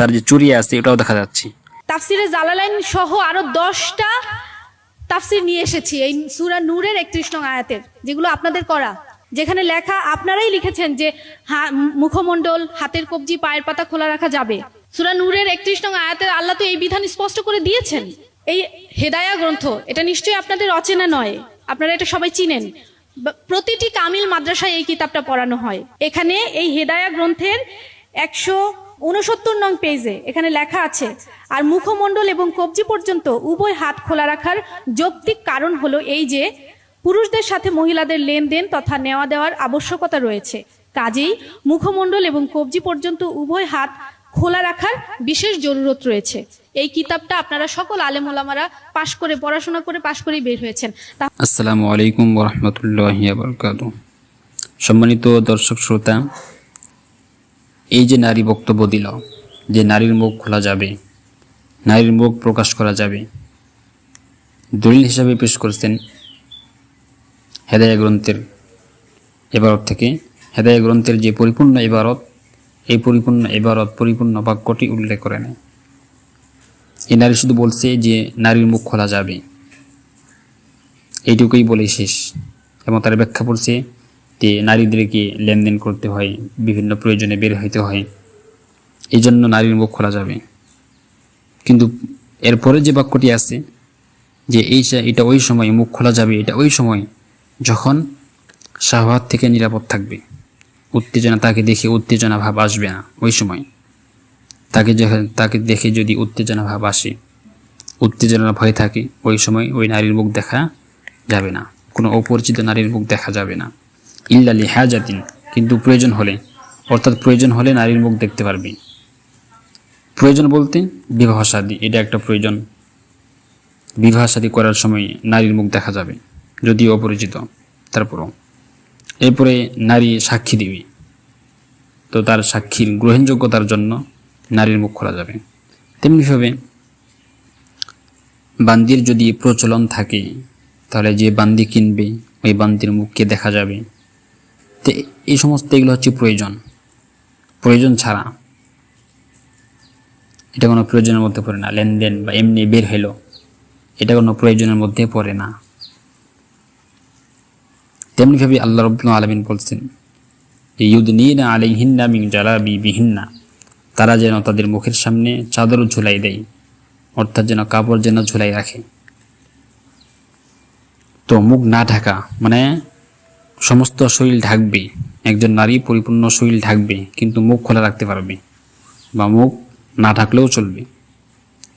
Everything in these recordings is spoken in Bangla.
তার যে চুরি আছে, এটাও দেখা যাচ্ছে। তাফসিরে জালালাইন সহ আরও দশটা তাফসির নিয়ে এসেছি, এই সুরা নূরের একত্রিশ নং আয়াতের, যেগুলো আপনাদের করা। যেখানে লেখা, আপনারাই লিখেছেন যে মুখমণ্ডল, হাতের কবজি, পায়ের পাতা খোলা রাখা যাবে। সুরা নূরের একত্রিশ নং আয়াতের আল্লাহ তো এই বিধান স্পষ্ট করে দিয়েছেন। এই হেদায়া গ্রন্থ, এটা নিশ্চয়ই আপনাদের অচেনা নয়, আপনারা এটা সবাই চিনেন। প্রতিটি কামিল মাদ্রাসায় এই কিতাবটা পড়ানো হয়। এখানে এই হেদায়া গ্রন্থের একশো উনসত্তর নং পেজে এখানে লেখা আছে, আর মুখমণ্ডল এবং কবজি পর্যন্ত উভয় হাত খোলা রাখার যৌক্তিক কারণ হলো এই যে, পুরুষদের সাথে মহিলাদের লেনদেন তথা নেওয়া দেওয়ার আবশ্যকতা রয়েছে। কাজেই মুখমণ্ডল এবং কবজি পর্যন্ত উভয় হাত খোলা রাখার বিশেষ জরুরত রয়েছে। এই কিতাবটা আপনারা সকল আলেম ওলামারা পাশ করে, পড়াশোনা করে পাশ করেই বের হয়েছেন। আসসালামু আলাইকুম রহমতুল্লাহ সম্মানিত দর্শক, শ্রোতা এই যে নারী বক্তব্য দিল, যে নারীর মুখ খোলা যাবে, নারীর মুখ প্রকাশ করা যাবে। দলিল হিসাবে পেশ করেছেন হেদায়া গ্রন্থের এবারত থেকে। হেদায়া গ্রন্থের যে পরিপূর্ণ এবারত, এই পরিপূর্ণ এবারত পরিপূর্ণ বাক্যটি উল্লেখ করে নেয়। এই নারী শুধু বলছে যে নারীর মুখ খোলা যাবে। এইটুকুই বলে শেষ। এবং তার ব্যাখ্যা করছে যে নারীদেরকে লেনদেন করতে হয়, বিভিন্ন প্রয়োজনে বের হইতে হয়, এই জন্য নারীর মুখ খোলা যাবে। কিন্তু এরপরে যে বাক্যটি আছে যে এই এটা ওই সময় মুখ খোলা যাবে, এটা ওই সময় যখন শাহবাদ থেকে নিরাপদ থাকবে, উত্তেজনা তাকে দেখে উত্তেজনা ভাব আসবে না, ওই সময়। তাকে যখন, তাকে দেখে যদি উত্তেজনা ভাব আসে, উত্তেজনার ভয় থাকে, ওই সময় ওই নারীর মুখ দেখা যাবে না, কোনো অপরিচিত নারীর মুখ দেখা যাবে না। ইল্লালি হাজাতিন কিন্তু প্রয়োজন হলে, অর্থাৎ প্রয়োজন হলে নারীর মুখ দেখতে পারবি। প্রয়োজন বলতে বিবাহ শাদী এটা একটা প্রয়োজন। বিবাহ শাদী করার সময় নারীর মুখ দেখা যাবে, যদিও অপরিচিত। তারপরও, এরপরে নারী সাক্ষী দিবে। তো তার সাক্ষীর গ্রহণযোগ্যতার জন্য নারীর মুখ খোলা যাবে। তেমনিভাবে বান্দির যদি প্রচলন থাকে, তাহলে যে বান্দি কিনবে, ওই বান্দির মুখকে দেখা যাবে। তো, এই সমস্ত এগুলো হচ্ছে প্রয়োজন। প্রয়োজন ছাড়া। এটা কোনো প্রয়োজনের মধ্যে পড়ে না। লেনদেন বা এমনি বের হলো, এটা কোনো প্রয়োজনের মধ্যে পড়ে না। তেমনিভাবে আল্লাহ রব্বুল আলমিন বলছেন, ইউদনিনা আলাইহিন্না মিন জালাবি বিহিন্না। তারা যেন তাদের মুখের সামনে চাদর ঝুলাই দেয়, অর্থাৎ যেন কাপড় যেন ঝুলাই রাখে। তো মুখ না ঢাকা মানে সমস্ত শরীর ঢাকবে, একজন নারী পরিপূর্ণ শরীর ঢাকবে, কিন্তু মুখ খোলা রাখতে পারবে বা মুখ না ঢাকলেও চলবে।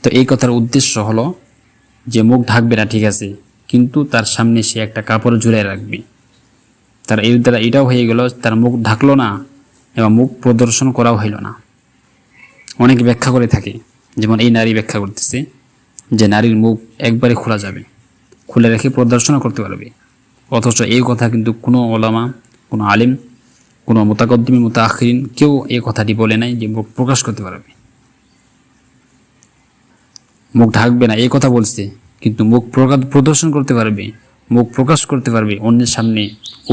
তো এই কথার উদ্দেশ্য হলো যে মুখ ঢাকবে না, ঠিক আছে, কিন্তু তার সামনে সে একটা কাপড় ঝুলাই রাখবে। তার এর দ্বারা এটাও হয়ে গেল, তার মুখ ঢাকলো না এবং মুখ প্রদর্শন করাও হইল না। অনেক ব্যাখ্যা করে থাকে, যেমন এই নারী ব্যাখ্যা করতেছে যে নারীর মুখ একবারে খোলা যাবে, খুলে রেখে প্রদর্শন করতে পারবে। অথচ এই কথা কিন্তু কোনো ওলামা, কোনো আলিম, কোনো মোতাকদ্দিমি মোতাখিন কেউ এই কথাটি বলে নাই যে মুখ প্রকাশ করতে পারবে। মুখ ঢাকবে না, এই কথা বলছে, কিন্তু মুখ প্রকাশ, প্রদর্শন করতে পারবে, মুখ প্রকাশ করতে পারবে, অন্যের সামনে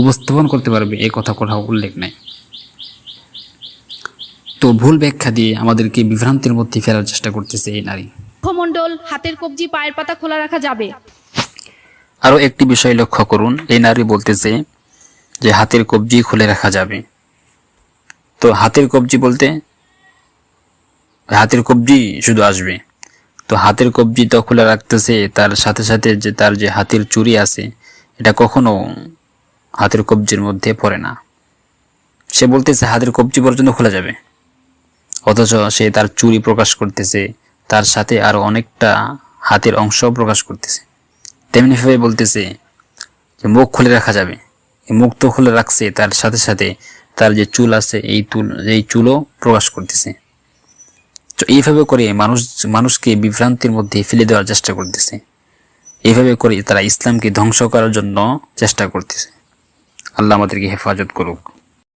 উপস্থাপন করতে পারবে, এই কথা কোথাও উল্লেখ নাই। তো ভুল ব্যাখ্যা দিয়ে আমাদেরকে বিভ্রান্তির মধ্যে ফেরার চেষ্টা করতেছে এই নারী। মুখমণ্ডল হাতের কবজি, পায়ের পাতা খোলা রাখা যাবে। আরও একটি বিষয় লক্ষ্য করুন। এই নারী বলতেছে যে হাতের কবজি খুলে রাখা যাবে। তো হাতের কবজি বলতে হাতের কবজি শুধু আসবে। তো হাতের কবজি তো খুলে রাখতেছে, তার সাথে সাথে যে তার যে হাতের চুরি আছে, এটা কখনো হাতের কবজির মধ্যে পড়ে না। সে বলতেছে হাতের কবজি পর্যন্ত খোলা যাবে। অথচ সে তার চুরি প্রকাশ করতেছে, তার সাথে আরও অনেকটা হাতের অংশ প্রকাশ করতেছে। তেমনিভাবে বলতেছে যে, মুখ খুলে রাখা যাবে। মুখ তো খুলে রাখছে, তার সাথে সাথে তার যে চুল আছে, এই চুল এই চুলও প্রকাশ করতেছে। তো এইভাবে করে মানুষ, মানুষকে বিভ্রান্তির মধ্যে ফেলে দেওয়ার চেষ্টা করতেছে। এইভাবে করে তারা ইসলামকে ধ্বংস করার জন্য চেষ্টা করতেছে। আল্লাহ আমাদেরকে হেফাজত করুক।